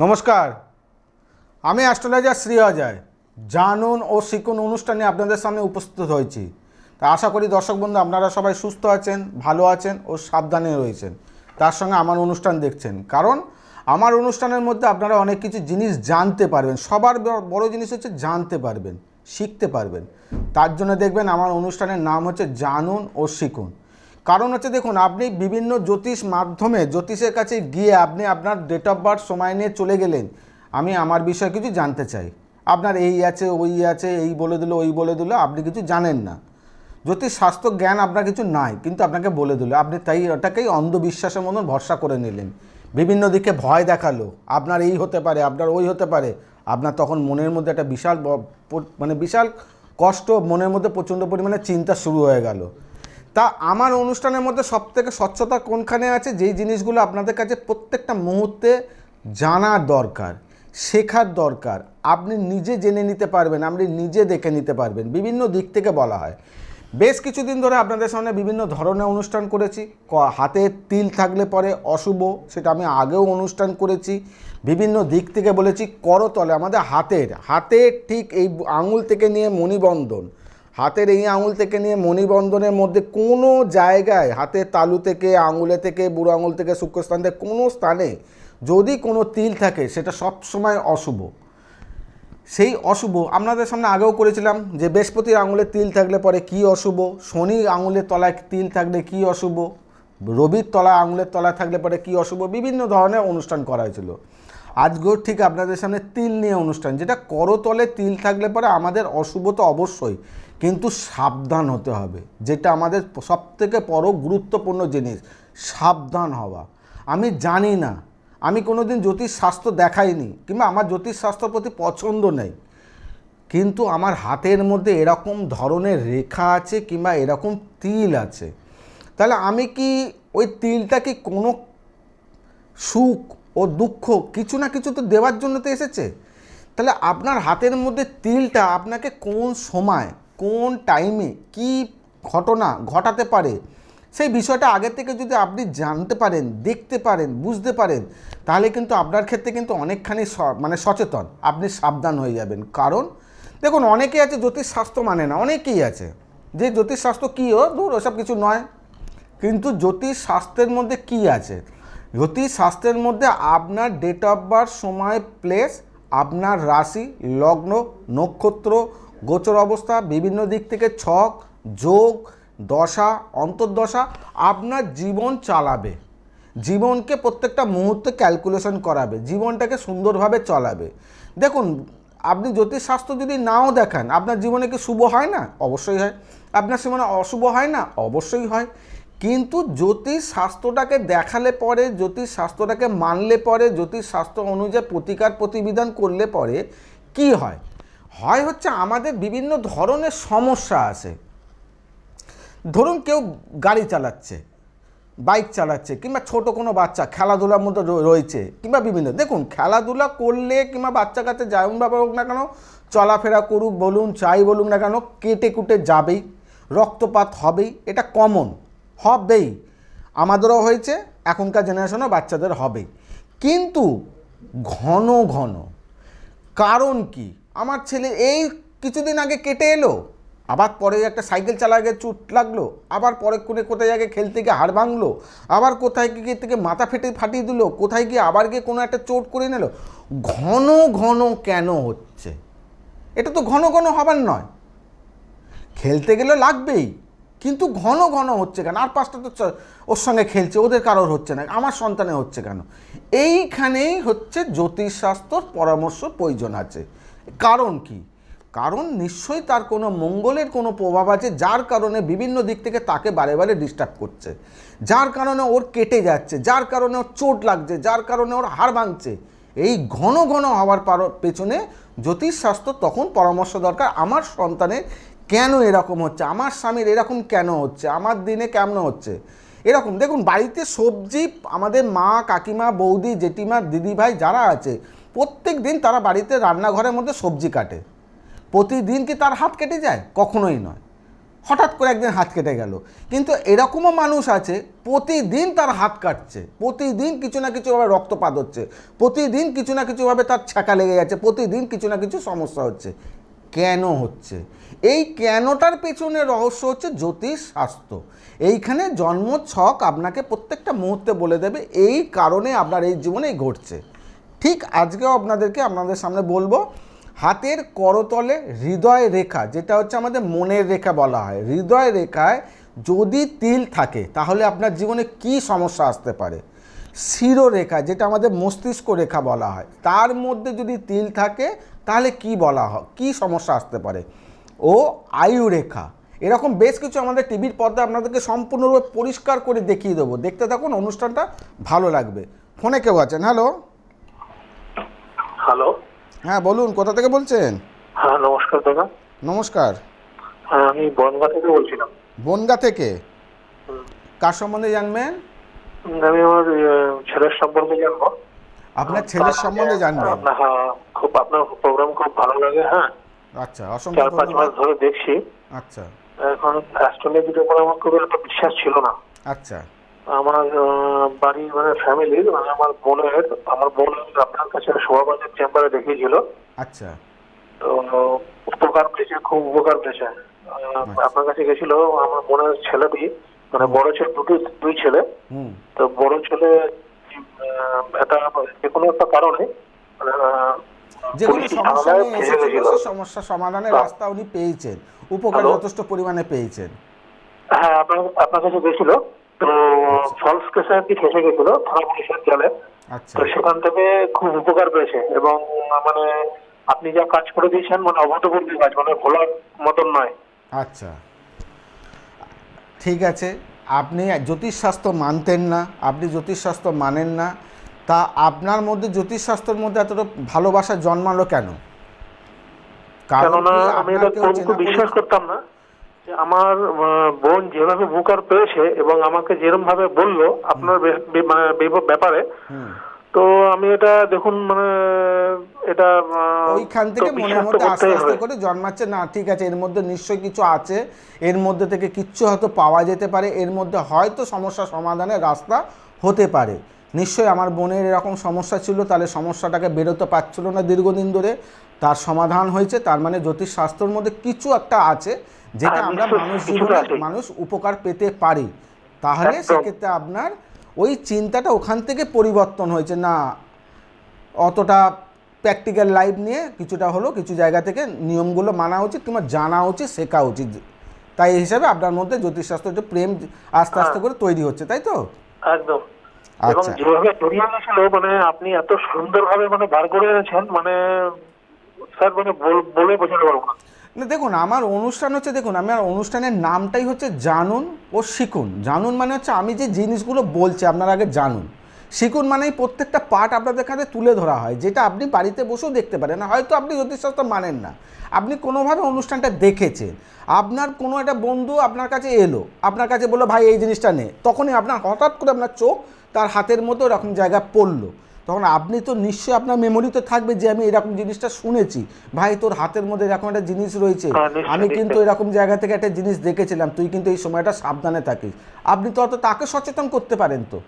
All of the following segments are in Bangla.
নমস্কার। আমি অ্যাস্ট্রোলজার শ্রী অজয়, জানুন ও শিখুন অনুষ্ঠানে আপনাদের সামনে উপস্থিত হয়েছি। তা আশা করি দর্শক বন্ধু আপনারা সবাই সুস্থ আছেন, ভালো আছেন ও সাবধানে রয়েছেন। তার সঙ্গে আমার অনুষ্ঠান দেখছেন। কারণ আমার অনুষ্ঠানের মধ্যে আপনারা অনেক কিছু জিনিস জানতে পারবেন। সবার বড়- জিনিস হচ্ছে জানতে পারবেন, শিখতে পারবেন। তার জন্য দেখবেন আমার অনুষ্ঠানের নাম হচ্ছে জানুন ও শিখুন। কারণ হচ্ছে দেখুন, আপনি বিভিন্ন জ্যোতিষ মাধ্যমে, জ্যোতিষের কাছে গিয়ে আপনি আপনার ডেট অফ বার্থ সময় নিয়ে চলে গেলেন। আমি আমার বিষয়ে কিছু জানতে চাই। আপনার এই আছে, ওই আছে, এই বলে দিল, ওই বলে দিল, আপনি কিছু জানেন না। জ্যোতিষ স্বাস্থ্য জ্ঞান আপনার কিছু নাই, কিন্তু আপনাকে বলে দিল। আপনি তাই, ওটাকেই অন্ধবিশ্বাসের মতন ভরসা করে নিলেন। বিভিন্ন দিকে ভয় দেখাল, আপনার এই হতে পারে, আপনার ওই হতে পারে। আপনার তখন মনের মধ্যে একটা বিশাল মানে বিশাল কষ্ট, মনের মধ্যে প্রচণ্ড পরিমাণে চিন্তা শুরু হয়ে গেল। তা আমার অনুষ্ঠানের মধ্যে সবথেকে স্বচ্ছতা কোনখানে আছে? যেই জিনিসগুলো আপনাদের কাছে প্রত্যেকটা মুহূর্তে জানার দরকার, শেখার দরকার, আপনি নিজে জেনে নিতে পারবেন, আপনি নিজে দেখে নিতে পারবেন, বিভিন্ন দিক থেকে বলা হয়। বেশ কিছুদিন ধরে আপনাদের সামনে বিভিন্ন ধরনের অনুষ্ঠান করেছি। হাতে তিল থাকলে পরে অশুভ, সেটা আমি আগেও অনুষ্ঠান করেছি। বিভিন্ন দিক থেকে বলেছি, করতলে, আমাদের হাতের হাতের ঠিক এই আঙুল থেকে নিয়ে মণিবন্ধন। হাতের এই আঙুল থেকে নিয়ে মণিবন্ধনের মধ্যে কোনো জায়গায়, হাতের তালু থেকে, আঙুলে থেকে, বুড়ো আঙুল থেকে শুক্রস্থান থেকে কোনো স্থানে যদি কোনো তিল থাকে, সেটা সব সময় অশুভ। সেই অশুভ আপনাদের সামনে আগেও করেছিলাম যে বৃহস্পতির আঙুলে তিল থাকলে পরে কি অশুভ শনি আঙুলের তলায় তিল থাকলে কি অশুভ, রবির তলায় আঙুলের তলায় থাকলে পরে কি অশুভ, বিভিন্ন ধরনের অনুষ্ঠান করা হয়েছিল। আজকেও ঠিক আপনাদের সামনে তিল নিয়ে অনুষ্ঠান, যেটা করতলে তিল থাকলে পরে আমাদের অশুভ তো অবশ্যই। কিন্তু সাবধান হতে হবে, যেটা আমাদের সবথেকে বড় গুরুত্বপূর্ণ জিনিস, সাবধান হওয়া। আমি জানি না, আমি কোনোদিন জ্যোতিষ শাস্ত্র দেখাইনি, কিংবা আমার জ্যোতিষ শাস্ত্রের প্রতি পছন্দ নেই, কিন্তু আমার হাতের মধ্যে এরকম ধরনের রেখা আছে কিংবা এরকম তিল আছে। তাহলে আমি কি ওই তিলটা কি কোনো সুখ ও দুঃখ কিছু না কিছু তো দেওয়ার জন্য তো এসেছে? তাহলে আপনার হাতের মধ্যে তিলটা আপনাকে কোন সময় কোন টাইমে কি ঘটনা ঘটাতে পারে, সেই বিষয়টা আগে থেকে যদি আপনি জানতে পারেন, দেখতে পারেন, বুঝতে পারেন, তাহলে কিন্তু আপনার ক্ষেত্রে কিন্তু অনেকখানি মানে সচেতন, আপনি সাবধান হয়ে যাবেন। কারণ, দেখুন, অনেকেই আছে জ্যোতিষশাস্ত্র মানে না, অনেকেই আছে। যে জ্যোতিষশাস্ত্র কী ও দূর ওসব কিছু নয়। কিন্তু জ্যোতিষ শাস্ত্রের মধ্যে কি আছে? জ্যোতিষ শাস্ত্রের মধ্যে আপনার ডেট অফ বার্থ সময় প্লেস আপনার রাশি, লগ্ন, নক্ষত্র গোচর অবস্থা, বিভিন্ন দিক থেকে ছক, যোগ, দশা, অন্তর্দশা আপনার জীবন চালাবে। জীবনকে প্রত্যেকটা মুহূর্তে ক্যালকুলেশন করাবে, জীবনটাকে সুন্দরভাবে চলাবে। দেখুন, আপনি জ্যোতিষশাস্ত্র যদি নাও দেখান, আপনার জীবনে কি শুভ হয় না? অবশ্যই হয়। আপনার জীবনে অশুভ হয় না? অবশ্যই হয়। কিন্তু জ্যোতিষ শাস্ত্রটাকে দেখালে পরে জ্যোতিষ শাস্ত্রটাকে মানলে পরে জ্যোতিষ শাস্ত্র অনুযায়ী প্রতিকার প্রতিবিধান করলে পরে কি হয়? হয় হচ্ছে আমাদের বিভিন্ন ধরনের সমস্যা আছে। ধরুন কেউ গাড়ি চালাচ্ছে, বাইক চালাচ্ছে, কিংবা ছোট কোনো বাচ্চা খেলাধুলার মধ্যে রয়েছে, কিংবা বিভিন্ন, দেখুন খেলাধুলা করলে কিংবা বাচ্চা কাচ্চা যেমনভাবে হোক না কেন, চলাফেরা করুক, বলুন, চাই বলুন না কেন, কেটে কুটে যাবেই, রক্তপাত হবেই, এটা কমন হবেই। আমাদেরও হয়েছে, এখনকার জেনারেশনও বাচ্চাদের হবেই। কিন্তু ঘন ঘন, কারণ কি? আমার ছেলে এই কিছুদিন আগে কেটে এলো। আবার পরে একটা সাইকেল চালা গিয়ে চুট লাগল। আবার পরে কোনে কোথায় আগে খেলতে গিয়ে হাড় ভাঙলো। আবার কোথায় গিয়ে থেকে মাথা ফেটে ফাটিয়ে দিল। কোথায় গিয়ে আবার গিয়ে কোনো একটা চোট করে নিল। ঘন ঘন কেন হচ্ছে? এটা তো ঘন ঘন হবার নয়। খেলতে গেলে লাগবেই, কিন্তু ঘন ঘন হচ্ছে কেন? আর পাঁচটা তো ওর সঙ্গে খেলছে, ওদের কারোর হচ্ছে না। আমার সন্তানে হচ্ছে কেন? এইখানেই হচ্ছে জ্যোতিষশাস্ত্রর পরামর্শ প্রয়োজন আছে। কারণ কি? কারণ নিশ্চয়ই তার কোনো মঙ্গলের কোনো প্রভাব আছে যার কারণে বিভিন্ন দিক থেকে তাকে বারে বারে ডিস্টার্ব করছে। যার কারণে ওর কেটে যাচ্ছে, যার কারণে ওর চোট লাগছে, যার কারণে ওর হাড় ভাঙছে। এই ঘন ঘন হওয়ার পেছনে জ্যোতিষশাস্ত্র তখন পরামর্শ দরকার, আমার সন্তানের কেন এরকম হচ্ছে? আমার স্বামীর এরকম কেন হচ্ছে? আমার দিনে কেমন হচ্ছে? এরকম, দেখুন, বাড়িতে সবজি, আমাদের মা, কাকিমা, বৌদি, জেঠিমা, দিদিভাই যারা আছে প্রত্যেক দিন তারা বাড়িতে রান্নাঘরের মধ্যে সবজি কাটে। প্রতিদিন কি তার হাত কেটে যায়? কখনোই নয়। হঠাৎ করে একদিন হাত কেটে গেল। কিন্তু এরকমও মানুষ আছে, প্রতিদিন তার হাত কাটছে। প্রতিদিন কিছু না কিছুভাবে রক্তপাত হচ্ছে। প্রতিদিন কিছু না কিছুভাবে তার ছ্যাঁকা লেগে যাচ্ছে। প্রতিদিন কিছু না কিছু সমস্যা হচ্ছে। কেন হচ্ছে? এই কেনটার পেছনে রহস্য হচ্ছে জ্যোতিষ শাস্ত্র। এইখানে জন্ম ছক আপনাকে প্রত্যেকটা মুহূর্তে বলে দেবে, এই কারণে আপনার এই জীবনে ঘটছে। ঠিক আজকেও আপনাদেরকে আপনাদের সামনে বলব, হাতের করতলে হৃদয় রেখা, যেটা হচ্ছে আমাদের মনের রেখা বলা হয়। হৃদয় রেখায় যদি তিল থাকে, তাহলে আপনার জীবনে কি সমস্যা আসতে পারে? শিরোরেখা, যেটা আমাদের মস্তিষ্ক রেখা বলা হয়। তার মধ্যে যদি তিল থাকে, তাহলে কি বলা হয় কি সমস্যা আসতে পারে? ও আয়ু রেখা এরকম বেশ কিছু আমাদের টিভির পর্দা আপনাদেরকে সম্পূর্ণরূপে পরিষ্কার করে দেখিয়ে দেবো। দেখতে থাকুন, অনুষ্ঠানটা ভালো লাগবে। ফোনে কেউ আছেন? হ্যালো? হ্যালো হ্যাঁ বলুন কোথা থেকে বলছেন? হ্যাঁ নমস্কার দাদা। নমস্কার। হ্যাঁ আমি বনগা থেকে বলছিলাম। বনগা থেকে? কার সম্বন্ধে জানবেন? আমি আমার ছেলের সম্পর্কে জানব। আপনার ছেলের সম্বন্ধে জানবেন? আপনার হ্যাঁ খুব আপনার প্রোগ্রাম খুব ভালো লাগে হ্যাঁ। আচ্ছা অসংখ্য চার পাঁচ মাস ধরে দেখছি। আচ্ছা। এখন অ্যাস্ট্রোলজির উপর আমার খুব একটা বিশ্বাস ছিল না। আচ্ছা। আমার বাড়ির মানে ফ্যামিলির মানে আমার বোনের আমার বোন আপনার কাছে শোভাবাজার চেম্বারে দেখিয়েছিল। আচ্ছা। তো উপকার পেয়েছে খুব উপকার পেয়েছে। আপনার কাছে গেছিল আমার বোনের ছেলেটি মানে বড় ছেলে দুটো দুই ছেলে। তো বড় ছেলে একটা যে কোনো একটা কারণে মানে, নিয়ে এসেছিল সমস্যা সমাধানের হ্যাঁ। রাস্তা উনি পেয়েছেন। উপকার যথেষ্ট পরিমাণে পেয়েছেন। হ্যাঁ আপনার আপনার কাছে গেছিল? তো ফলস কেসে আর কি ফেসে গেছিল? থানা পুলিশের জালে। আচ্ছা। তো সেখান থেকে খুব উপকার পেয়েছে এবং মানে আপনি যা কাজ করে দিয়েছেন মানে অভূতপূর্ব কাজ মানে ভোলার মতন নয়। আচ্ছা। ঠিক আছে। আপনি জ্যোতিষশাস্ত্র মানতেন না আপনি জ্যোতিষশাস্ত্র মানেন না। তা আপনার মধ্যে জ্যোতিষশাস্ত্রের মধ্যে এতটা ভালোবাসা জন্মালো কেন? কারণ আমি বিশ্বাস করতাম না। আমার বোন যেভাবে উপকার পেয়েছে এবং আমাকে যেরকম ভাবে বলল আপনার মানে ব্যাপারে তো আমি এটা দেখুন মানে এটা ওইখান থেকে মনের মধ্যে আস্তে আস্তে করে জন্মাচ্ছে। না ঠিক আছে এর মধ্যে নিশ্চয়ই কিছু আছে। এর মধ্যে থেকে কিচ্ছু হয়তো পাওয়া যেতে পারে। এর মধ্যে হয়তো সমস্যা সমাধানের রাস্তা হতে পারে। নিশ্চয়ই আমার বোনের এরকম সমস্যা ছিল তাহলে সমস্যাটাকে বেরোতে পারছিল না দীর্ঘদিন ধরে। তার সমাধান হয়েছে তার মানে জ্যোতিষ শাস্ত্রের মধ্যে কিছু একটা আছে। যেটা হ্যাঁ, আমরা মানুষ জীবনে মানুষ উপকার পেতে পারি। তাহলে সেক্ষেত্রে আপনার ওই চিন্তাটা ওখান থেকে পরিবর্তন হয়েছে না অতটা প্র্যাকটিক্যাল লাইফ নিয়ে কিছুটা হলো কিছু জায়গা থেকে নিয়মগুলো মানা উচিত কিংবা জানা উচিত শেখা উচিত। তাই এই হিসাবে আপনার মধ্যে জ্যোতিষশাস্ত্র যে প্রেম আস্তে আস্তে করে তৈরি হচ্ছে তাই তো? একদম। এবং আচ্ছা। যেভাবে মানে আপনি এত সুন্দরভাবে মানে বার করে এনেছেন মানে মানে দেখুন, আমার অনুষ্ঠান হচ্ছে, দেখুন, আমার অনুষ্ঠানের নামটাই হচ্ছে জানুন ও শিখুন। জানুন মানে হচ্ছে আমি যে জিনিসগুলো বলছি, আপনার আগে জানুন। শিখুন মানে প্রত্যেকটা পার্ট আপনাদের কাছে তুলে ধরা হয়, যেটা আপনি বাড়িতে বসেও দেখতে পারেন। হয়তো আপনি জ্যোতিষশাস্ত্র মানেন না। আপনি কোনোভাবে অনুষ্ঠানটা দেখেছেন, আপনার কোনো একটা বন্ধু আপনার কাছে এলো, আপনার কাছে বলল, ভাই, এই জিনিসটা নে। তখনই আপনার হঠাৎ করে আপনার চোখ তার হাতের মতো এরকম জায়গায় পড়ল। তখন আপনি তো নিশ্চয়ই আপনার মেমোরিতে থাকবে যে আমি এরকম জিনিসটা শুনেছি। ভাই তোর হাতের মধ্যে এরকম একটা জিনিস রয়েছে। হ্যাঁ, আমি কিন্তু এরকম জায়গা থেকে একটা জিনিস দেখেছিলাম। তুই কিন্তু এই সময়টা সাবধানে থাকিস। আপনি তো অত তাকে সচেতন করতে পারেন তো।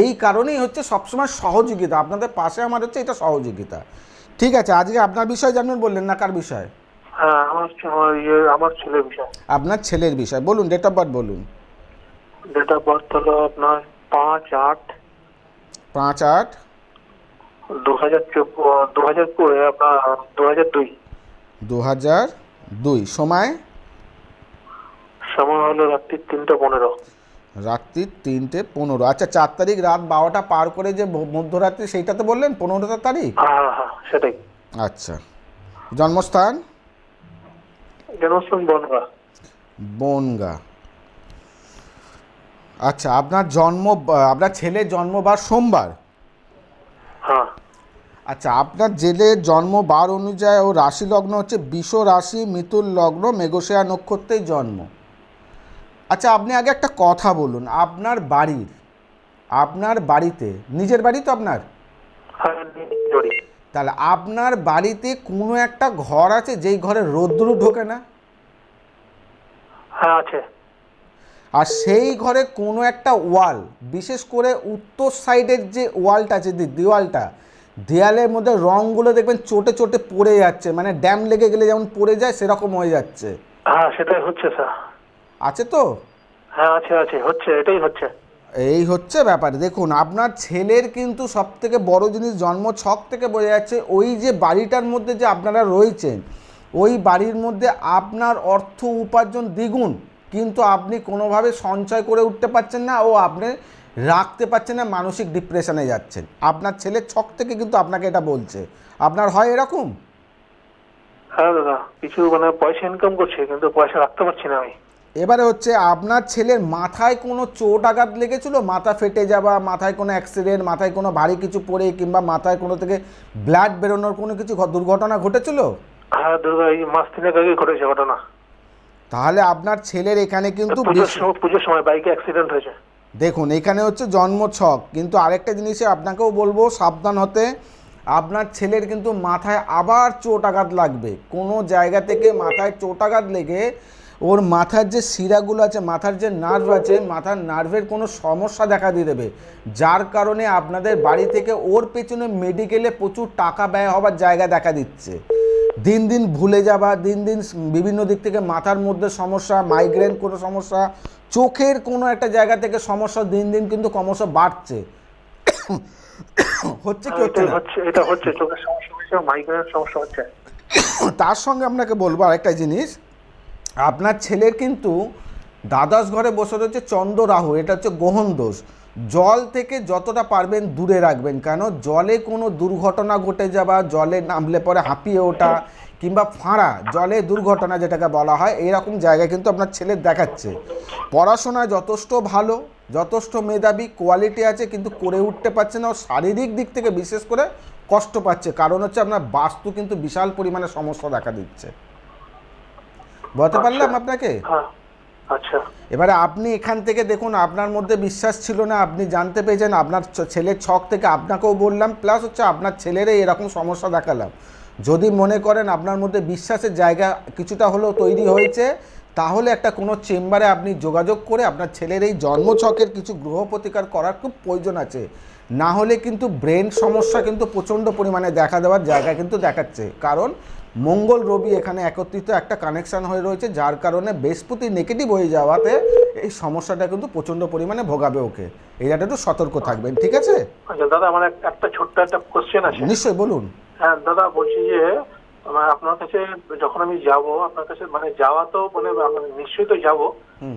এই কারণেই হচ্ছে সবসময় সহযোগিতা। আপনাদের পাশে আমার হচ্ছে এটা সহযোগিতা। ঠিক আছে আজকে আপনার বিষয় জানবেন বললেন না কার বিষয়? হ্যাঁ ইয়ে আমার ছেলের বিষয়। আপনার ছেলের বিষয়। বলুন ডেট অফ বার্থ বলুন। ডেট অফ বার্থ হলো আপনার পাঁচ আট পাঁচ আট? দু হাজার দু হাজার দু হাজার দুই। দু হাজার দুই। সময়? সময় হলো রাত্রি তিনটা পনেরো। রাত্রি তিনটে পনেরো। আচ্ছা চার তারিখ রাত বারোটা পার করে যে মধ্যরাত্রি সেইটা তো বললেন পনেরোটা তারিখ? হ্যাঁ হ্যাঁ সেটাই। আচ্ছা। জন্মস্থান? জন্মস্থান বনগা। বনগা। আচ্ছা আপনার জন্ম আপনার ছেলের জন্মবার সোমবার? হ্যাঁ। আচ্ছা আপনার জেলের জন্মবার অনুযায়ী ও রাশি লগ্ন হচ্ছে বিষ রাশি মিথুন লগ্ন মেঘশিয়া নক্ষত্রেই জন্ম। আচ্ছা আপনি আগে একটা কথা বলুন আপনার বাড়ির আপনার বাড়িতে নিজের বাড়ি তো আপনার? হ্যাঁ তাহলে আপনার বাড়িতে কোনো একটা ঘর আছে যেই ঘরে রোদ্রু ঢোকে না? হ্যাঁ আছে। আর সেই ঘরে কোনো একটা ওয়াল বিশেষ করে উত্তর সাইডের যে ওয়ালটা আছে যে দেওয়ালটা দেয়ালের মধ্যে রঙগুলো দেখবেন চোটে চোটে পড়ে যাচ্ছে মানে ড্যাম লেগে গেলে যেমন পড়ে যায় সেরকম হয়ে যাচ্ছে। হ্যাঁ সেটাই হচ্ছে স্যার। আছে তো? হ্যাঁ আছে আছে হচ্ছে এটাই হচ্ছে। এই হচ্ছে ব্যাপার। দেখুন আপনার ছেলের কিন্তু সব থেকে বড় জিনিস জন্ম ছক থেকে বোঝা যাচ্ছে ওই যে বাড়িটার মধ্যে যে আপনারা রয়েছেন ওই বাড়ির মধ্যে আপনার অর্থ উপার্জন দ্বিগুণ। কিন্তু আপনি কোনোভাবে সঞ্চয় করে উঠতে পারছেন না ও আপনি রাখতে পারছেন না মানসিক ডিপ্রেশনে যাচ্ছেন। আপনার ছেলের ছক থেকে কিন্তু আপনাকে এটা বলছে। আপনার হয় এরকম? হ্যাঁ দাদা কিছু মানে পয়সা ইনকাম করছি কিন্তু পয়সা রাখতে পারছি না আমি। এবারে হচ্ছে আপনার ছেলের মাথায় কোনো চোট আঘাত লেগেছিল? মাথা ফেটে যাওয়া মাথায় কোনো অ্যাক্সিডেন্ট মাথায় কোনো ভারী কিছু পড়ে কিংবা মাথায় কোনো থেকে ব্লাড বেরোনোর কোনো কিছু দুর্ঘটনা ঘটেছিল? হ্যাঁ দাদা এই মাস তিনেক আগে ঘটেছে ঘটনা। তাহলে আপনার ছেলের এখানে কিন্তু পুজোর বেশি- সময় পুজোর সময় বাইকে অ্যাক্সিডেন্ট হয়েছে। দেখুন এখানে হচ্ছে জন্ম ছক কিন্তু আরেকটা জিনিসে আপনাকেও বলব সাবধান হতে। আপনার ছেলের কিন্তু মাথায় আবার চোট আঘাত লাগবে। কোনো জায়গা থেকে মাথায় চোট আঘাত লেগে ওর মাথার যে শিরাগুলো আছে মাথার যে নার্ভ আছে মাথার নার্ভের কোনো সমস্যা দেখা দিয়ে দেবে। যার কারণে আপনাদের বাড়ি থেকে ওর পেছনে মেডিকেলে প্রচুর টাকা ব্যয় হবার জায়গা দেখা দিচ্ছে। দিন দিন ভুলে যাওয়া দিন দিন বিভিন্ন দিক থেকে মাথার মধ্যে সমস্যা মাইগ্রেন কোনো সমস্যা চোখের কোনো একটা জায়গা থেকে সমস্যা দিন দিন কিন্তু ক্রমশ বাড়ছে। হচ্ছে কি হচ্ছে না? হচ্ছে এটা হচ্ছে চোখের সমস্যা মাইগ্রেনের সমস্যা হচ্ছে। তার সঙ্গে আপনাকে বলব আরেকটা জিনিস। আপনার ছেলের কিন্তু দ্বাদশ ঘরে বসে রয়েছে চন্দ্র রাহু এটা হচ্ছে গ্রহণ দোষ। জল থেকে যতটা পারবেন দূরে রাখবেন। কেন? জলে কোনো দুর্ঘটনা ঘটে যাওয়া, জলে নামলে পরে হাঁপিয়ে ওঠা কিংবা ফাঁড়া, জলে দুর্ঘটনা যেটাকে বলা হয় এরকম জায়গায় কিন্তু আপনার ছেলে দেখাচ্ছে। পড়াশোনা যথেষ্ট ভালো, যথেষ্ট মেধাবী, কোয়ালিটি আছে, কিন্তু করে উঠতে পারছে না ও শারীরিক দিক থেকে বিশেষ করে কষ্ট পাচ্ছে। কারণ হচ্ছে আপনার বাস্তু কিন্তু বিশাল পরিমাণে সমস্যা দেখা দিচ্ছে। বলতে পারলাম আপনাকে? হ্যাঁ। আচ্ছা। এবারে আপনি এখান থেকে দেখুন, আপনার মধ্যে বিশ্বাস ছিল না, আপনি জানতে পেরেছেন, আপনার ছেলের ছক থেকে আপনাকেও বললাম প্লাস হচ্ছে আপনার ছেলেরই এরকম সমস্যা দেখালাম। যদি মনে করেন আপনার মধ্যে বিশ্বাসের জায়গা কিছুটা হলেও তৈরি হয়েছে, তাহলে একটা কোনো চেম্বারে আপনি যোগাযোগ করে আপনার ছেলের এই জন্মছকের কিছু গ্রহ প্রতিকার করার খুব প্রয়োজন আছে। না হলে কিন্তু ব্রেন সমস্যা কিন্তু প্রচণ্ড পরিমাণে দেখা দেওয়ার জায়গা কিন্তু দেখাচ্ছে। কারণ মঙ্গল রবি এখানে একত্রিত একটা কানেকশন হয়ে রয়েছে যার কারণে বৃহস্পতি নেগেটিভ হয়ে যাওয়াতে এই সমস্যাটা কিন্তু প্রচণ্ড পরিমাণে ভোগাবে ওকে। এইটা একটু সতর্ক থাকবেন ঠিক আছে? আচ্ছা দাদা আমার একটা ছোট্ট একটা কোশ্চেন আছে। নিশ্চয়ই বলুন। হ্যাঁ দাদা বলছি যে আমার আপনার কাছে যখন আমি যাব আপনার কাছে মানে যাওয়া তো মানে নিশ্চয়ই তো যাব।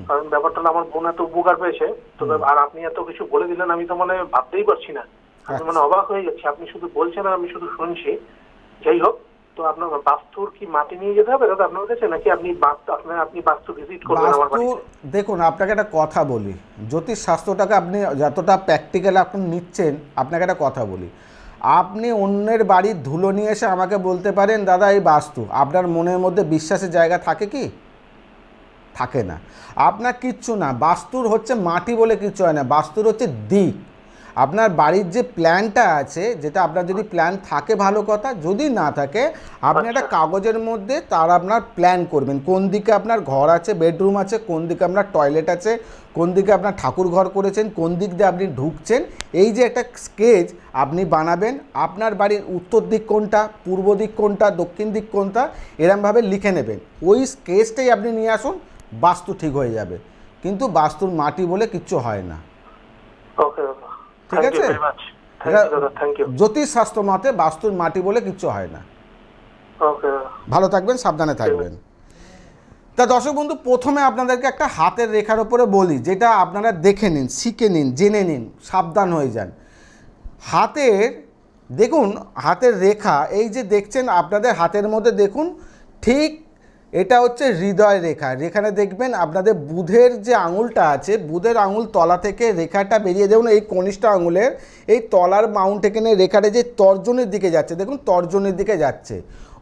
কারণ ব্যাপারটা আমার বোন এত উপকার পেয়েছে। তো আর আপনি এত কিছু বলে দিলেন আমি তো মানে ভাবতেই পারছি না। আমি আচ্ছা। মানে অবাক হয়ে যাচ্ছি। আপনি শুধু বলছেন আর আমি শুধু শুনছি। যাই হোক তো আপনার বাস্তুর কি মাটি নিয়ে যেতে হবে দাদা আপনার কাছে? নাকি আপনি বাস্তু আপনার আপনি বাস্তু ভিজিট করবেন আমার বাস্তু দেখুন আপনাকে একটা কথা বলি। জ্যোতিষ শাস্ত্রটাকে আপনি যতটা প্র্যাকটিক্যাল আপনি নিচ্ছেন আপনাকে একটা কথা বলি। আপনি অন্যের বাড়ির ধুলো নিয়ে এসে আমাকে বলতে পারেন দাদা এই বাস্তু আপনার মনের মধ্যে বিশ্বাসের জায়গা থাকে কি? থাকে না। আপনার কিচ্ছু না। বাস্তুর হচ্ছে মাটি বলে কিচ্ছু হয় না। বাস্তুর হচ্ছে দিক। আপনার বাড়ির যে প্ল্যানটা আছে যেটা আপনার যদি প্ল্যান থাকে ভালো কথা যদি না থাকে আপনি একটা কাগজের মধ্যে তার আপনার প্ল্যান করবেন। কোন দিকে আপনার ঘর আছে বেডরুম আছে কোন দিকে আপনার টয়লেট আছে কোন দিকে আপনার ঠাকুর ঘর করেছেন কোন দিক দিয়ে আপনি ঢুকছেন এই যে একটা স্কেচ আপনি বানাবেন আপনার বাড়ির উত্তর দিক কোনটা পূর্ব দিক কোনটা দক্ষিণ দিক কোনটা এরমভাবে লিখে নেবেন। ওই স্কেচটাই আপনি নিয়ে আসুন বাস্তু ঠিক হয়ে যাবে। কিন্তু বাস্তুর মাটি বলে কিচ্ছু হয় না। ওকে ঠিক আছে? জ্যোতিষ শাস্ত্র মতে বাস্তুর মাটি বলে কিচ্ছু হয় না। ভালো থাকবেন সাবধানে থাকবেন। তা দর্শক বন্ধু প্রথমে আপনাদেরকে একটা হাতের রেখার ওপরে বলি যেটা আপনারা দেখে নিন শিখে নিন জেনে নিন সাবধান হয়ে যান। হাতের দেখুন হাতের রেখা এই যে দেখছেন আপনাদের হাতের মধ্যে দেখুন ঠিক এটা হচ্ছে হৃদয় রেখা। এখানে দেখবেন আপনাদের বুধের যে আঙুলটা আছে, বুধের আঙুল তলা থেকে রেখাটা বেরিয়ে, দেখুন এই কনিষ্ঠ আঙুলের, এই তলার মাউন্টেকেনের রেখাটা যে তর্জনের দিকে যাচ্ছে, দেখুন তর্জনের দিকে যাচ্ছে।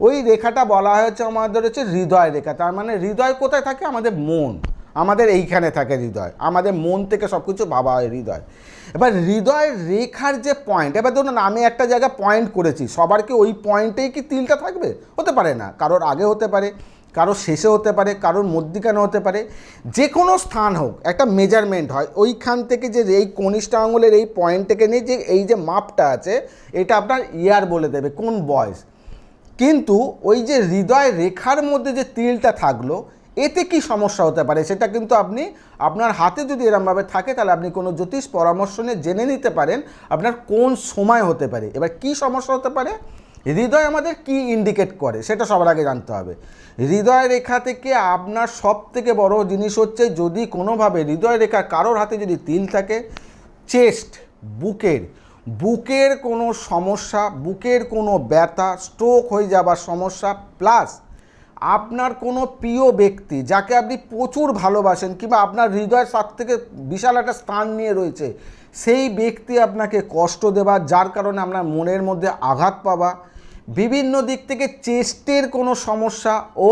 ওই রেখাটা বলা হয়েছে আমাদের হচ্ছে হৃদয় রেখা। তার মানে হৃদয় কোথায় থাকে? আমাদের মন। আমাদের এইখানে থাকে হৃদয়। আমাদের মন থেকে সব কিছু ভাবা হয় হৃদয়। এবার হৃদয় রেখার যে পয়েন্ট এবার ধরুন আমি একটা জায়গায় পয়েন্ট করেছি, সবার কি ওই পয়েন্টেই কি তিলটা থাকবে? হতে পারে না। কারোর আগে হতে পারে কারও শেষে হতে পারে, কারোর মধ্যিখানে হতে পারে, যে কোনো স্থান হোক, একটা মেজারমেন্ট হয়, ওইখান থেকে যে এই কনিষ্ঠ আঙুলের এই পয়েন্ট থেকে নিয়ে যে এই যে মাপটা আছে, এটা আপনার ইয়ার বলে দেবে, কোন বয়স। কিন্তু ওই যে হৃদয় রেখার মধ্যে যে তিলটা থাকল, এতে কি সমস্যা হতে পারে, সেটা কিন্তু আপনি, আপনার হাতে যদি এরমভাবে থাকে, তাহলে আপনি কোনো জ্যোতিষ পরামর্শ নিয়ে জেনে নিতে পারেন, আপনার কোন সময় হতে পারে। এবার কি সমস্যা হতে পারে? হৃদয় আমাদের কি ইন্ডিকেট করে, সেটা সবার আগে জানতে হবে। হৃদয় রেখা থেকে আপনার সব থেকে বড় জিনিস হচ্ছে, যদি কোনোভাবে হৃদয় রেখা কারোর হাতে যদি তিল থাকে চেস্ট বুকের বুকের কোনো সমস্যা, বুকের কোনো ব্যথা স্ট্রোক হয়ে যাবার সমস্যা প্লাস আপনার কোনো প্রিয় ব্যক্তি যাকে আপনি প্রচুর ভালোবাসেন কিংবা আপনার হৃদয়ের সাত থেকে বিশাল একটা স্থান নিয়ে রয়েছে, সেই ব্যক্তি আপনাকে কষ্ট দেওয়া যার কারণে আপনার মনের মধ্যে আঘাত পাওয়া বিভিন্ন দিক থেকে চেস্টের কোনো সমস্যা ও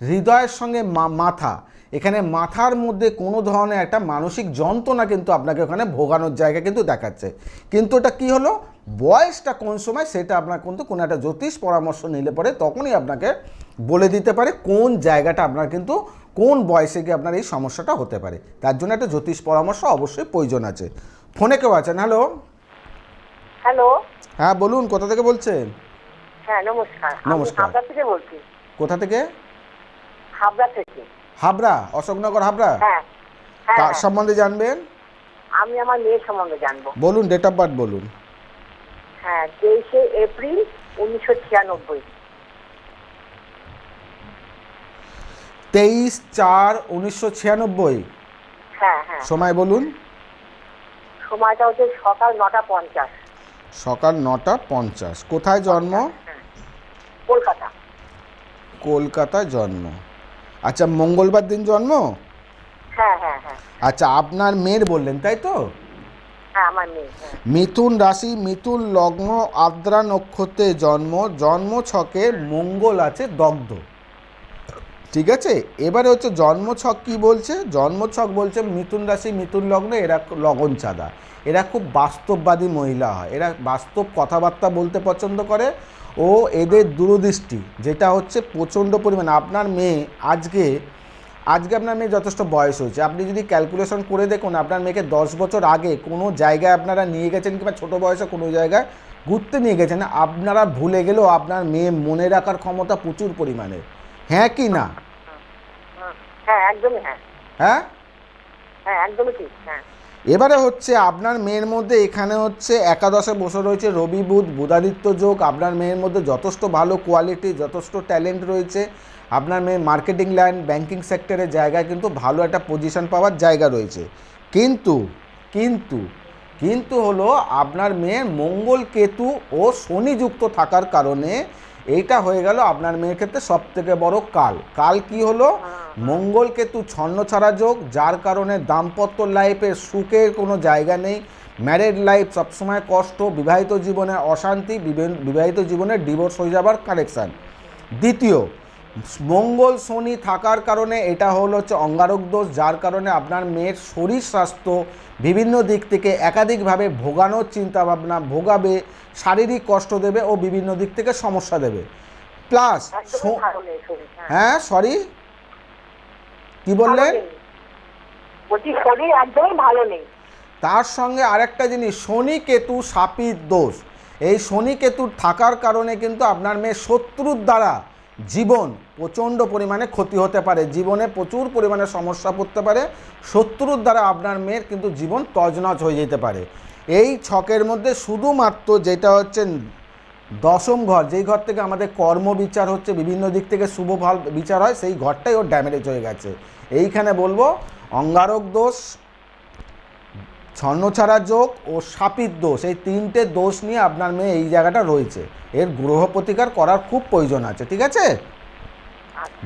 হৃদয়ের সঙ্গে মাথা। এখানে মাথার মধ্যে কোনো ধরনের একটা মানসিক যন্ত্রণা কিন্তু আপনাকে ওখানে ভোগানোর জায়গা কিন্তু দেখাচ্ছে। কিন্তু এটা কি হলো? বয়সটা কোন সময় সেটা আপনার কিন্তু কোনো একটা জ্যোতিষ পরামর্শ নিলে পরে তখনই আপনাকে বলে দিতে পারে কোন জায়গাটা আপনার কিন্তু কোন বয়সে গিয়ে আপনার এই সমস্যাটা হতে পারে। তার জন্য একটা জ্যোতিষ পরামর্শ অবশ্যই প্রয়োজন আছে। ফোনে কেউ আছেন? হ্যালো হ্যালো হ্যাঁ বলুন কোথা থেকে বলছেন? হ্যাঁ নমস্কার। হাবড়া থেকে বলছি। কোথা থেকে? হাবড়া থেকে। হাবড়া অশোকনগর হাবড়া? হ্যাঁ হ্যাঁ কার হ্যাঁ। সম্বন্ধে জানবেন? আমি আমার মেয়ের সম্বন্ধে জানব। বলুন ডেট অফ বার্থ বলুন। হ্যাঁ তেইশে এপ্রিল উনিশশো ছিয়ানব্বই। তেইশ চার উনিশশো ছিয়ানব্বই। হ্যাঁ হ্যাঁ। সময় বলুন। সময়টা হচ্ছে সকাল নটা পঞ্চাশ। সকাল নটা পঞ্চাশ। কোথায় জন্ম? হ্যাঁ কলকাতা জন্ম। আচ্ছা মঙ্গলবার দিন জন্ম? হ্যাঁ হ্যাঁ হ্যাঁ। আচ্ছা আপনার মেয়ের বললেন তাই তো? হ্যাঁ হ্যাঁ। মিথুন রাশি মিথুন লগ্ন আদ্রা নক্ষত্রে জন্ম জন্ম ছকে মঙ্গল আছে দগ্ধ। ঠিক আছে? এবারে হচ্ছে জন্ম ছক কি বলছে? জন্ম ছক বলছে মিথুন রাশি মিথুন লগ্ন এরা লগন চাঁদা। এরা খুব বাস্তববাদী মহিলা হয়। এরা বাস্তব কথাবার্তা বলতে পছন্দ করে। ও এদের দূরদৃষ্টি যেটা হচ্ছে প্রচণ্ড পরিমাণে। আপনার মেয়ে আজকে আজকে আপনার মেয়ে যথেষ্ট বয়স হয়েছে। আপনি যদি ক্যালকুলেশন করে দেখুন আপনার মেয়েকে দশ বছর আগে কোনো জায়গায় আপনারা নিয়ে গেছেন কিংবা ছোটো বয়সে কোনো জায়গায় ঘুরতে নিয়ে গেছেন আপনারা ভুলে গেলেও আপনার মেয়ে মনে রাখার ক্ষমতা প্রচুর পরিমাণে। হ্যাঁ কি না? হ্যাঁ একদমই হ্যাঁ। হ্যাঁ? হ্যাঁ একদমই ঠিক হ্যাঁ। এবারে হচ্ছে আপনার মেয়ের মধ্যে এখানে হচ্ছে একাদশে বসে রয়েছে রবি বুধ, বুধাদিত্য যোগ। আপনার মেয়ের মধ্যে যথেষ্ট ভালো কোয়ালিটি যথেষ্ট ট্যালেন্ট রয়েছে। আপনার মেয়ে মার্কেটিং লাইন ব্যাংকিং সেক্টরের জায়গায় কিন্তু ভালো একটা পজিশন পাওয়ার জায়গা রয়েছে। কিন্তু কিন্তু কিন্তু হলো আপনার মেয়ের মঙ্গল কেতু ও শনি যুক্ত থাকার কারণে এইটা হয়ে গেল আপনার মেয়ের ক্ষেত্রে সব থেকে বড় কাল। কাল কি হলো? মঙ্গল কেতু ছন্ন ছাড়া যোগ যার কারণে দাম্পত্য লাইফে সুখের কোনো জায়গা নেই। ম্যারেড লাইফ সবসময় কষ্ট বিবাহিত জীবনে অশান্তি বিবাহিত জীবনে ডিভোর্স হয়ে যাবার কানেকশান দ্বিতীয় মঙ্গল শনি থাকার কারণে এটা হলো হচ্ছে অঙ্গারক দোষ যার কারণে আপনার মেয়ের শরীর স্বাস্থ্য বিভিন্ন দিক থেকে একাধিকভাবে ভোগানোর চিন্তাভাবনা ভোগাবে শারীরিক কষ্ট দেবে ও বিভিন্ন দিক থেকে সমস্যা দেবে। প্লাস হ্যাঁ। হ্যাঁ সরি কি বললেন তার সঙ্গে আরেকটা জিনিস শনি কেতু সাপির দোষ। এই শনি কেতুর থাকার কারণে কিন্তু আপনার মেয়ে শত্রুর দ্বারা জীবন প্রচণ্ড পরিমাণে ক্ষতি হতে পারে, জীবনে প্রচুর পরিমাণে সমস্যা পড়তে পারে, শত্রুর দ্বারা আপনার মেয়ের কিন্তু জীবন তজনজ হয়ে যেতে পারে। এই ছকের মধ্যে শুধুমাত্র যেটা হচ্ছে দশম ঘর, যেই ঘর থেকে আমাদের কর্ম বিচার হচ্ছে, বিভিন্ন দিক থেকে শুভ ভালো বিচার হয়, সেই ঘরটাই ওর ড্যামেজ হয়ে গেছে। এইখানে বলব, অঙ্গারক দোষ ছন্নছাড়া যোগ ও সাপির দোষ এই তিনটে দোষ নিয়ে আপনার মেয়ে এই জায়গাটা রয়েছে। এর গ্রহ প্রতিকার করার খুব প্রয়োজন আছে ঠিক আছে?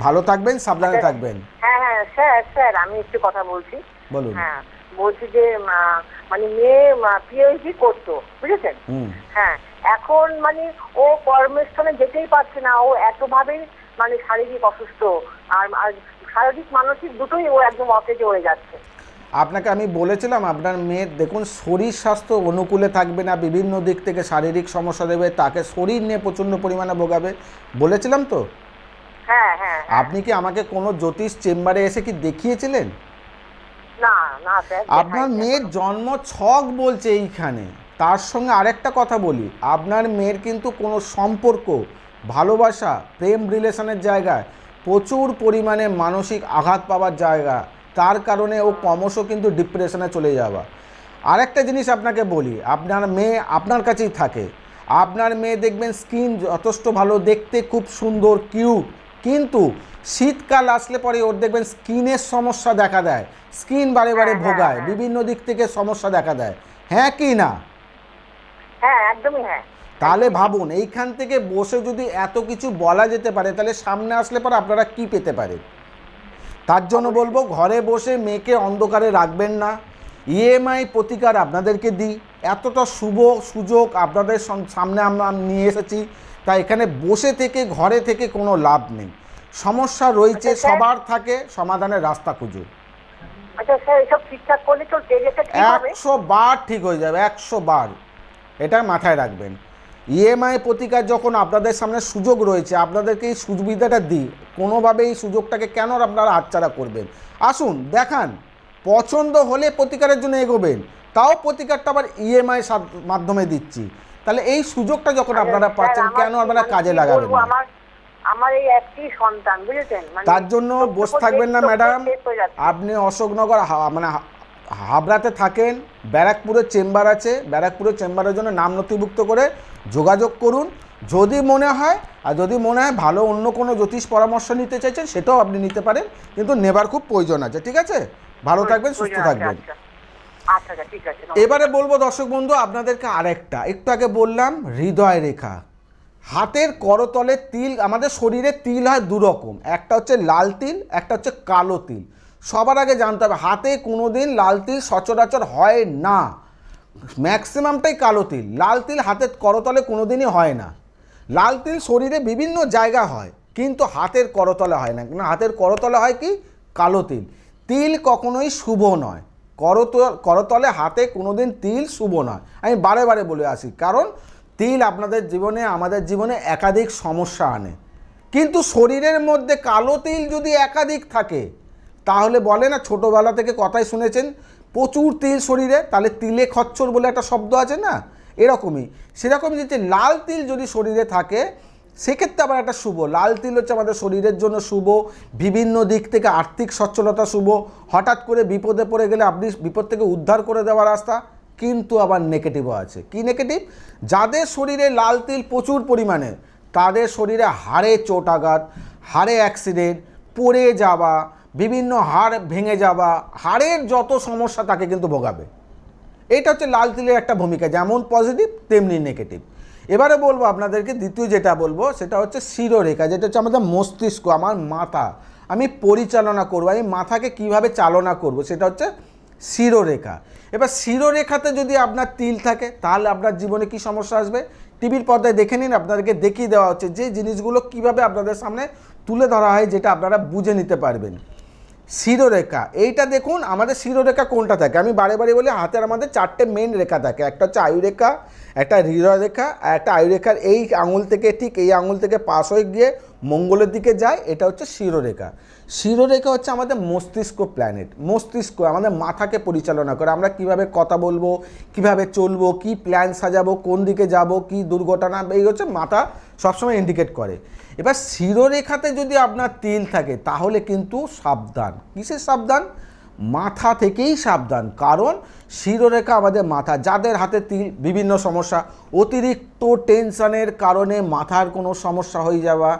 ভালো থাকবেন সাবধানে থাকবেন। হ্যাঁ হ্যাঁ স্যার স্যার আমি একটু কথা বলছি। বলুন। হ্যাঁ বলছি যে মানে মেয়ে পিএইচডি করতো বুঝেছেন? হ্যাঁ এখন মানে ও কর্মস্থানে যেতেই পারছে না ও এতভাবেই মানে শারীরিক অসুস্থ আর আর শারীরিক মানসিক দুটোই ও একদম অকেজে হয়ে যাচ্ছে। আপনাকে আমি বলেছিলাম আপনার মেয়ের দেখুন শরীর স্বাস্থ্য অনুকূলে থাকবে না বিভিন্ন দিক থেকে শারীরিক সমস্যা দেবে তাকে শরীর নিয়ে প্রচণ্ড পরিমাণে ভোগাবে। বলেছিলাম তো? হ্যাঁ হ্যাঁ হ্যাঁ। আপনি কি আমাকে কোনো জ্যোতিষ চেম্বারে এসে কি দেখিয়েছিলেন? না না আপনার মেয়ের জন্ম ছক বলছে এইখানে। তার সঙ্গে আরেকটা কথা বলি আপনার মেয়ের কিন্তু কোনো সম্পর্ক ভালোবাসা প্রেম রিলেশনের জায়গায় প্রচুর পরিমাণে মানসিক আঘাত পাওয়ার জায়গা। তার কারণে ও ক্রমশ কিন্তু ডিপ্রেশনে চলে যাওয়া। আরেকটা জিনিস আপনাকে বলি আপনার মেয়ে আপনার কাছেই থাকে। আপনার মেয়ে দেখবেন স্কিন যথেষ্ট ভালো দেখতে খুব সুন্দর কিউট কিন্তু শীতকাল আসলে পরে ওর দেখবেন স্কিনের সমস্যা দেখা দেয়। স্কিন বারে বারে হ্যাঁ, হ্যাঁ, ভোগায় হ্যাঁ। বিভিন্ন দিক থেকে সমস্যা দেখা দেয়। হ্যাঁ কি না? হ্যাঁ একদমই হ্যাঁ। তাহলে ভাবুন এইখান থেকে বসে যদি এত কিছু বলা যেতে পারে তাহলে সামনে আসলে পরে আপনারা কি পেতে পারেন? তার জন্য বলব ঘরে বসে মেয়েকে অন্ধকারে রাখবেন না। ইএমআই প্রতিকার আপনাদেরকে দিই। এতটা শুভ সুযোগ আপনাদের সামনে আমরা নিয়ে এসেছি। তাই এখানে বসে থেকে ঘরে থেকে কোনো লাভ নেই। সমস্যা রয়েছে আচ্ছা, সবার থাকে সমাধানের রাস্তা খুঁজুন আচ্ছা একশো বার ঠিক হয়ে যাবে একশো বার। এটা মাথায় রাখবেন। ইএমআই প্রতিকার যখন আপনাদের সামনে সুযোগ রয়েছে আপনাদেরকে এই সুবিধাটা দিই। কোনোভাবে এই সুযোগটাকে কেন আপনারা হাতছাড়া করবেন? আসুন দেখান। পছন্দ হলে প্রতিকারের জন্য এগোবেন। তাও প্রতিকারটা আবার ইএমআই মাধ্যমে দিচ্ছি। তাহলে এই সুযোগটা যখন আপনারা পাচ্ছেন কেন আপনারা কাজে লাগাবেন আমার এই একটি সন্তান বুঝেছেন? মানে তার জন্য বসে থাকবেন না ম্যাডাম। আপনি অশোকনগর মানে হাবড়াতে থাকেন ব্যারাকপুরের চেম্বার আছে ব্যারাকপুরের চেম্বারের জন্য নাম নথিভুক্ত করে যোগাযোগ করুন। যদি মনে হয় আর যদি মনে হয় ভালো অন্য কোনো জ্যোতিষ পরামর্শ নিতে চাইছেন সেটাও আপনি নিতে পারেন কিন্তু নেবার খুব প্রয়োজন আছে ঠিক আছে? ভালো থাকবেন সুস্থ থাকবেন। আচ্ছা। আচ্ছা আচ্ছা, এবারে বলব দর্শক বন্ধু আপনাদেরকে আরেকটা একটু আগে বললাম হৃদয় রেখা। হাতের করতলে তিল আমাদের শরীরে তিল হয় দু রকম একটা হচ্ছে লাল তিল একটা হচ্ছে কালো তিল। সবার আগে জানতে হবে, হাতে কোনো দিন লাল তিল সচরাচর হয় না। ম্যাক্সিমামটাই কালো তিল। লাল তিল হাতের করতলে কোনো দিনই হয় না। লাল তিল শরীরে বিভিন্ন জায়গা হয়, কিন্তু হাতের করতলে হয় না। হাতের করতলে হয় কি? কালো তিল। তিল কখনোই শুভ নয়। করত, করতলে হাতে কোনো দিন তিল শুভ নয়। আমি বারে বারে বলে আসি, কারণ তিল আপনাদের জীবনে, আমাদের জীবনে একাধিক সমস্যা আনে। কিন্তু শরীরের মধ্যে কালো তিল যদি একাধিক থাকে তাহলে বলে না, ছোটোবেলা থেকে কথাই শুনেছেন, প্রচুর তিল শরীরে, তাহলে তিলে খচ্চর বলে একটা শব্দ আছে না? এরকমই। সেরকমই যে লাল তিল যদি শরীরে থাকে, সেক্ষেত্রে আবার একটা শুভ। লাল তিল হচ্ছে আমাদের শরীরের জন্য শুভ, বিভিন্ন দিক থেকে আর্থিক সচ্ছলতা শুভ। হঠাৎ করে বিপদে পড়ে গেলে আপনি বিপদ থেকে উদ্ধার করে দেওয়ার রাস্তা, কিন্তু আবার নেগেটিভও আছে। কি নেগেটিভ যাদের শরীরে লাল তিল প্রচুর পরিমাণে, তাদের শরীরে হাড়ে চোট আঘাত, হাড়ে অ্যাক্সিডেন্ট পড়ে যাওয়া বিভিন্ন হাড় ভেঙে যাওয়া, হাড়ের যত সমস্যা তাকে কিন্তু ভোগাবে। এটা হচ্ছে লাল তিলের একটা ভূমিকা, যেমন পজিটিভ তেমনি নেগেটিভ এবারে বলব আপনাদেরকে, দ্বিতীয় যেটা বলব, সেটা হচ্ছে শিরোরেখা, যেটা হচ্ছে আমাদের মস্তিষ্ক, আমার মাথা। আমি পরিচালনা করব, আমি মাথাকে কীভাবে চালনা করব, সেটা হচ্ছে শিরোরেখা। এবার শিরোরেখাতে যদি আপনার তিল থাকে, তাহলে আপনার জীবনে কি সমস্যা আসবে? টিভির পর্দায় দেখে নিন, আপনাদেরকে দেখিয়ে দেওয়া হচ্ছে যে জিনিসগুলো কীভাবে আপনাদের সামনে তুলে ধরা হয়, যেটা আপনারা বুঝে নিতে পারবেন। শিরোরেখা। এইটা দেখুন, আমাদের শিরোরেখা কোনটা থাকে? আমি বারে বারে বলি, হাতের আমাদের চারটে মেন রেখা থাকে। একটা হচ্ছে আয়ুরেখা, একটা হৃদয় রেখা, আর একটা আয়ুরেখার এই আঙুল থেকে, ঠিক এই আঙুল থেকে পাশ হয়ে গিয়ে মঙ্গলের দিকে যায়, এটা হচ্ছে শিরোরেখা। শিরোরেখা হচ্ছে আমাদের মস্তিষ্ক প্ল্যানেট মস্তিষ্ক আমাদের মাথাকে পরিচালনা করে। আমরা কীভাবে কথা বলব, কীভাবে চলবো, কি প্ল্যান সাজাবো, কোন দিকে যাব, কি দুর্ঘটনা, এই হচ্ছে মাথা সবসময় ইন্ডিকেট করে। এবার শিরোরেখাতে যদি আপনার তিল থাকে, তাহলে কিন্তু সাবধান। কিসের সাবধান? মাথা থেকেই সাবধান। কারণ শিরোরেখা আমাদের মাথা, যাদের হাতে তিল, বিভিন্ন সমস্যা, অতিরিক্ত টেনশনের কারণে মাথার কোনো সমস্যা হয়ে যাওয়া,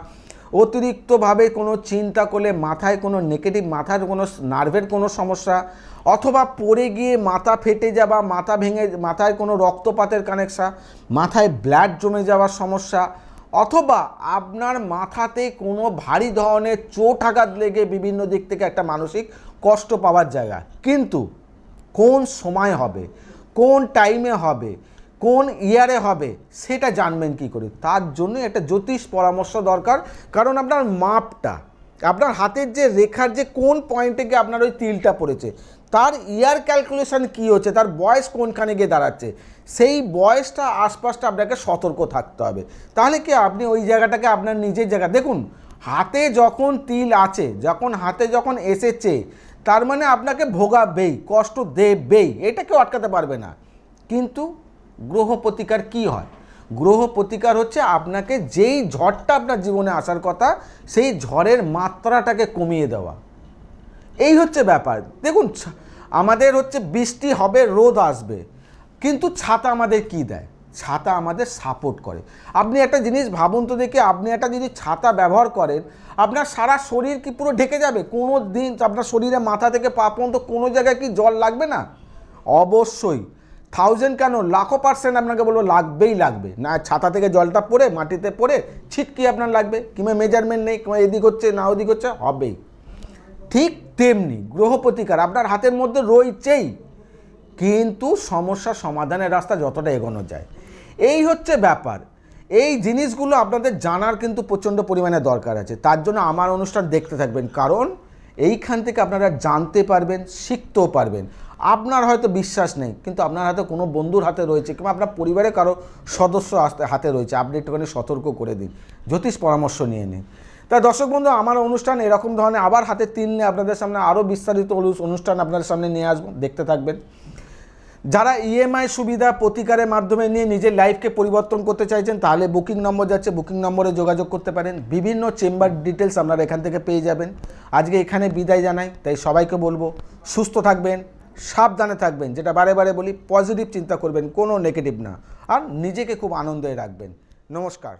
অতিরিক্তভাবে কোনো চিন্তা করলে মাথায় কোনো নেগেটিভ মাথার কোনো নার্ভের কোনো সমস্যা, অথবা পড়ে গিয়ে মাথা ফেটে যাওয়া, মাথা ভেঙে, মাথায় কোনো রক্তপাতের কানেকশা মাথায় ব্লাড জমে যাওয়ার সমস্যা অথবা আপনার মাথাতে কোনো ভারী ধরনের চোট আঘাত লেগে বিভিন্ন দিক থেকে একটা মানসিক কষ্ট পাওয়ার জায়গা। কিন্তু কোন সময় হবে, কোন টাইমে হবে, কোন ইয়ারে হবে, সেটা জানবেন কি করে? তার জন্য একটা জ্যোতিষ পরামর্শ দরকার। কারণ আপনার মাপটা, আপনার হাতের যে রেখার যে কোন পয়েন্টে গিয়ে আপনার ওই তিলটা পড়েছে, তার ইয়ার ক্যালকুলেশন কী হচ্ছে, তার বয়স কোনখানে গিয়ে দাঁড়াচ্ছে সেই বয়সটা, আশপাশটা আপনাকে সতর্ক থাকতে হবে। তাহলে কি আপনি ওই জায়গাটাকে আপনার নিজের জায়গা, দেখুন, হাতে যখন তিল আছে, যখন হাতে যখন এসেছে, তার মানে আপনাকে ভোগাবেই, কষ্ট দেবেই এটা কেউ আটকাতে পারবে না। কিন্তু গ্রহ প্রতিকার কি হয়? গ্রহ প্রতিকার হচ্ছে আপনাকে যেই ঝড়টা আপনার জীবনে আসার কথা, সেই ঝড়ের মাত্রাটাকে কমিয়ে দেওয়া। এই হচ্ছে ব্যাপার। দেখুন, আমাদের হচ্ছে বৃষ্টি হবে, রোদ আসবে। কিন্তু ছাতা আমাদের কি দেয়? ছাতা আমাদের সাপোর্ট করে। আপনি একটা জিনিস ভাবুন তো দেখে, আপনি একটা যদি ছাতা ব্যবহার করেন, আপনার সারা শরীর কি পুরো ঢেকে যাবে? কোনো দিন আপনার শরীরে মাথা থেকে পা পর্যন্ত কোনো জায়গায় কি জল লাগবে না? অবশ্যই। থাউজেন্ড কেন? লাখো পার্সেন্ট আপনাকে বলব লাগবেই লাগবে। না, ছাতা থেকে জলটা পড়ে, মাটিতে পড়ে, ছিটকি আপনার লাগবে। কিংবা মেজারমেন্ট নেই, কিংবা এদিক হচ্ছে, না ওদিক হচ্ছে, হবেই। ঠিক তেমনি গ্রহ প্রতিকার আপনার হাতের মধ্যে রয়েছেই। কিন্তু সমস্যা সমাধানের রাস্তা যতটা এগোনো যায়। এই হচ্ছে ব্যাপার। এই জিনিসগুলো আপনাদের জানার কিন্তু প্রচণ্ড পরিমাণে দরকার আছে। তার জন্য আমার অনুষ্ঠান দেখতে থাকবেন। কারণ এইখান থেকে আপনারা জানতে পারবেন, শিখতেও পারবেন। আপনার হয়তো বিশ্বাস নেই, কিন্তু আপনার হাতে কোনো বন্ধুর হাতে রয়েছে কিংবা আপনার পরিবারে কারও সদস্য হাতে রয়েছে, আপনি একটুখানি সতর্ক করে দিন, জ্যোতিষ পরামর্শ নিয়ে নিন। তাই দর্শক বন্ধু, আমার অনুষ্ঠান এরকম ধরনের আবার হাতে তিন নিয়ে আপনাদের সামনে আরও বিস্তারিত অনুষ্ঠান আপনাদের সামনে নিয়ে আসব। দেখতে থাকবেন। যারা ইএমআই সুবিধা প্রতিকারের মাধ্যমে নিয়ে নিজের লাইফকে পরিবর্তন করতে চাইছেন, তাহলে বুকিং নম্বর যাচ্ছে, বুকিং নম্বরে যোগাযোগ করতে পারেন। বিভিন্ন চেম্বার ডিটেলস আপনারা এখান থেকে পেয়ে যাবেন। আজকে এখানে বিদায় জানাই, তাই সবাইকে বলব, সুস্থ থাকবেন, সাবধানে থাকবেন, যেটা বারে বারে বলি পজিটিভ চিন্তা করবেন, কোনো নেগেটিভ না। আর নিজেকে খুব আনন্দে রাখবেন। নমস্কার।